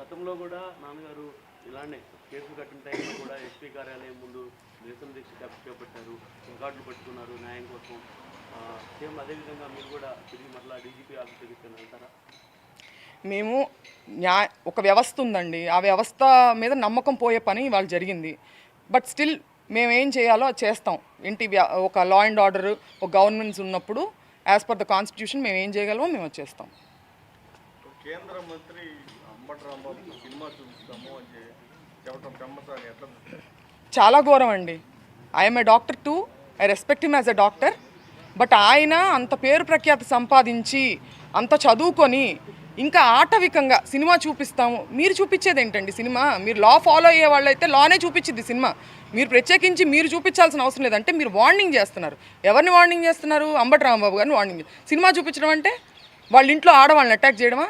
గతంలో కూడా నాన్నగారు ఇలానే కేసులు కట్టిన టైంలో కూడా ఎస్పీ కార్యాలయం ముందు నిరసన దీక్ష చేప- చేపట్టారు. రికార్డులు పట్టుకున్నారు న్యాయం కోసం. సేమ్ అదేవిధంగా మీరు కూడా తిరిగి మరలా డీజీపీ ఆఫీస్ దగ్గరికి వెళ్తారా? మేము న్యాయ ఒక వ్యవస్థ ఉందండి. ఆ వ్యవస్థ మీద నమ్మకం పోయే పని ఇవాళ జరిగింది. బట్ స్టిల్ మేము ఏం చేయాలో అది చేస్తాం. ఏంటి వ్య- ఒక లా అండ్ ఆర్డర్ ఒక గవర్నమెంట్స్ ఉన్నప్పుడు యాజ్ పర్ ద కాన్స్టిట్యూషన్ మేము ఏం చేయగలమో మేము అది చేస్తాం. కేంద్ర మంత్రి అంబటి రాంబాబు సినిమా చూపిస్తాము అని చెప్పడం ఎట్లా చాలా ఘోరం అండి. I'm a doctor too I respect him as a doctor but ఆయన అంత పేరు ప్రఖ్యాతి సంపాదించి అంత చదువుకొని ఇంకా ఆటవికంగా సినిమా చూపిస్తాము. మీరు చూపించేది ఏంటండి సినిమా? మీరు లా ఫాలో అయ్యే వాళ్ళైతే లానే చూపించింది సినిమా. మీరు ప్రత్యేకించి మీరు చూపించాల్సిన అవసరం లేదంటే మీరు వార్నింగ్ చేస్తున్నారు. ఎవరిని వార్నింగ్ చేస్తున్నారు? అంబటి రాంబాబు గారిని వార్నింగ్ సినిమా చూపించడం అంటే వాళ్ళ ఇంట్లో ఆడవాళ్ళని అటాక్ చేయడమా?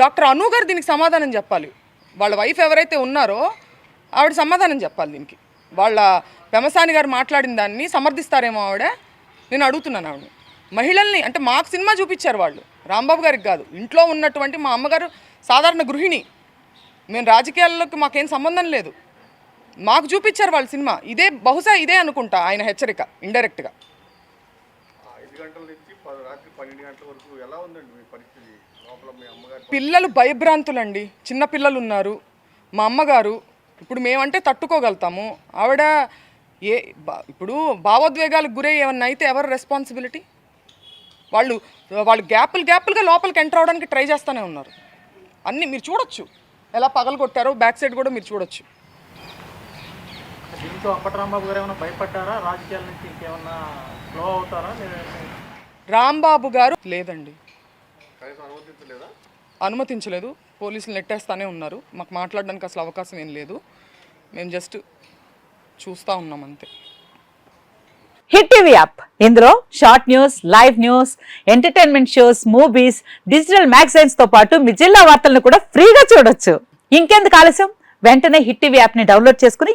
డాక్టర్ అను గారు దీనికి సమాధానం చెప్పాలి. వాళ్ళ వైఫ్ ఎవరైతే ఉన్నారో ఆవిడ సమాధానం చెప్పాలి దీనికి. వాళ్ళ పెమసాని గారు మాట్లాడిన దాన్ని సమర్థిస్తారేమో ఆవిడ? నేను అడుగుతున్నాను ఆవిడ మహిళల్ని అంటే మాకు సినిమా చూపించారు వాళ్ళు. రాంబాబు గారికి కాదు. ఇంట్లో ఉన్నటువంటి మా అమ్మగారు సాధారణ గృహిణి. మేము రాజకీయాల్లోకి మాకేం సంబంధం లేదు. మాకు చూపించారు వాళ్ళ సినిమా. ఇదే బహుశా ఇదే అనుకుంటా ఆయన హెచ్చరిక ఇండైరెక్ట్గా. గంటల నుంచి రాత్రి పన్నెండు గంటల వరకు ఎలా ఉందండి మీ పరిస్థితి? లోపల మీ పిల్లలు భయభ్రాంతులండి. చిన్న పిల్లలు ఉన్నారు మా అమ్మగారు ఇప్పుడు మేమంటే తట్టుకోగలుగుతాము. ఆవిడ ఏ ఇప్పుడు భావోద్వేగాలకు గురై ఏమన్నా అయితే ఎవరు రెస్పాన్సిబిలిటీ వాళ్ళు వాళ్ళు గ్యాపులు గ్యాపులుగా లోపలికి ఎంటర్ అవడానికి ట్రై చేస్తూనే ఉన్నారు. అన్నీ మీరు చూడొచ్చు. ఎలా పగలు కొట్టారో బ్యాక్ సైడ్ కూడా మీరు చూడొచ్చు. దీంతో అంబటరాంబాబు గారు ఏమైనా భయపడ్డారా? రాజకీయాల నుంచి ఇంకేమన్నా ఫ్లో అవుతారా? రాంబాబు గారు లేదండి. అనుమతించలేదు? పోలీసులు నెట్టేస్తానే ఉన్నారు. మాకు మాట్లాడడానికి అసలు అవకాశం ఏం లేదు. మేము జస్ట్ చూస్తూ ఉన్నాం అంతే. Hit TV app. ఇందులో short news live news entertainment shows movies digital మ్యాగజైన్స్తో పాటు మీ జిల్లా వార్తలను కూడా ఫ్రీగా చూడొచ్చు. ఇంకెందుకు ఆలస్యం? వెంటనే హిట్ టీవీ యాప్ని డౌన్లోడ్ చేసుకుని